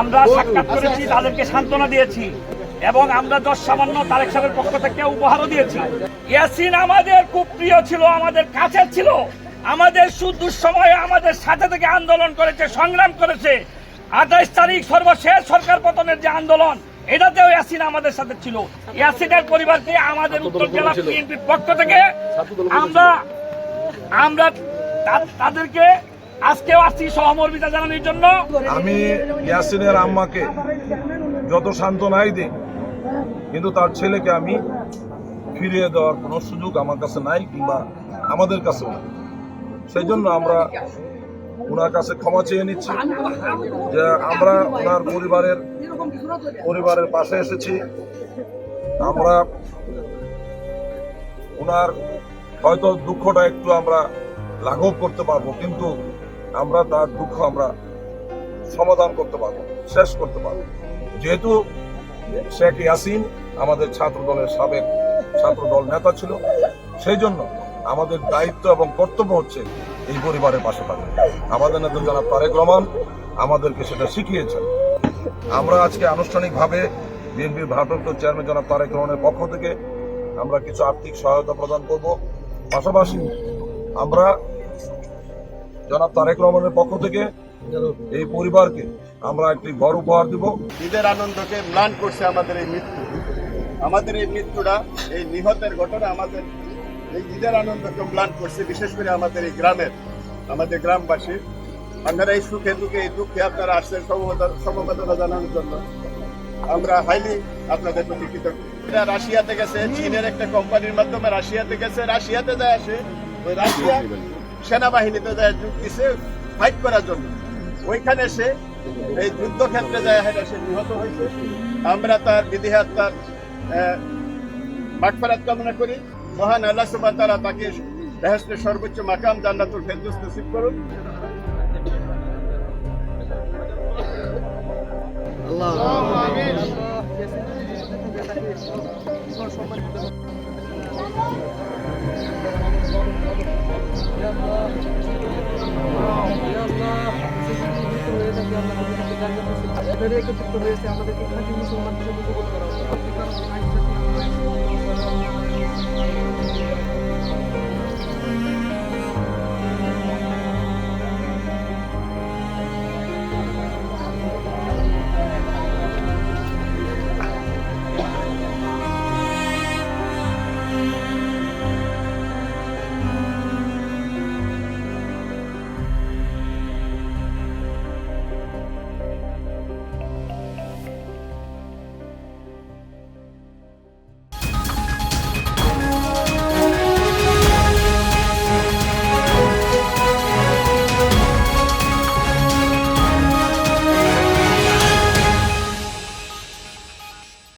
আমরা সাক্ষাৎ করেছি তাদেরকে সান্ত্বনা দিয়েছি এবং আমরা দশ সামান্য তারেক সাহেবের পক্ষ থেকে উপহারও দিয়েছি। ইয়াসিন আমাদের খুব প্রিয় ছিল আমাদের কাছে ছিল আমাদের সুদূর সময়ে আমাদের সাথে থেকে আন্দোলন করেছে সংগ্রাম করেছে। আঠাইশ তারিখ সর্বশেষ সরকার পতনের যে আন্দোলন এটাতেও ইয়াসিন আমাদের সাথে ছিল। ইয়াসিনের পরিবারকে আমাদের উত্তর জেলা বিএনপির পক্ষ থেকে আমরা আমরা তাদেরকে আজকেও আসছি সহমর্মিতা জানানোর জন্য। আমি ইয়াসিনের আম্মাকে যত সান্ত্বনাই দিই, কিন্তু তার ছেলেকে আমি ফিরিয়ে দেওয়ার কোনো সুযোগ আমার কাছে নাই কিংবা আমাদের কাছেও নাই। সেই জন্য আমরা ওনার কাছে ক্ষমা চেয়ে নিচ্ছি যে আমরা ওনার পরিবারের পরিবারের পাশে এসেছি। আমরা ওনার হয়তো দুঃখটা একটু আমরা লাঘব করতে পারব, কিন্তু আমরা তার দুঃখ আমরা সমাধান করতে পারব, শেষ করতে পারব। যেহেতু শেখ ইয়াসিন আমাদের ছাত্র দলের সাবেক ছাত্র দল নেতা ছিল, সেই জন্য আমাদের দায়িত্ব এবং কর্তব্য হচ্ছে এই পরিবারের পাশে থাকা। আমাদের নেতা যারা তারেক রহমান, আমাদেরকে সেটা শিখিয়েছেন। আমরা আজকে আনুষ্ঠানিকভাবে বিএনপির ভারপ্রাপ্ত চেয়ারম্যান জনাব তারেক রহমানের পক্ষ থেকে আমরা কিছু আর্থিক সহায়তা প্রদান করব। পাশাপাশি আমরা জনাব তারেক রহমানের পক্ষ থেকে এই পরিবারকে আমরা একটি ঘর উপহার দিব। ঈদের আনন্দকে ম্লান করছে আমাদের এই মৃত্যু। আমাদের এই মৃত্যুটা, এই নিহতের ঘটনা আমাদের এই ঈদের আনন্দকে ম্লান করছে, বিশেষ করে আমাদের এই গ্রামের, আমাদের গ্রামবাসী। আপনারা এই সুখে দুঃখে, এই দুঃখে আপনারা আসছেন, সমবেদনা- জানানোর জন্য। আমরা হাইলি আপনাদের প্রতি কৃতজ্ঞ। রাশিয়াতে গেছে, চীনের একটা কোম্পানির মাধ্যমে রাশিয়াতে গেছে, রাশিয়াতে যায় আসে। ওই রাশিয়া সেনাবাহিনীতে যায় যোগ দিছে ফাইট করার জন্য। ওইখানে সে এই যুদ্ধক্ষেত্রে যায় হেরে সে নিহত হয়েছে। আমরা তার বিধিহাত তার মাঠফারাত কামনা করি। মহান আল্লাহ সুবাহ তারা তাকে বেহেস্টের সর্বোচ্চ মাকাম জান্নাতুল ফেরদৌস নসিব করুন। অলরেডি একত্রিত হয়েছে আমাদের কিন্তু মুসলমান হিসেবে কবুল করা হচ্ছে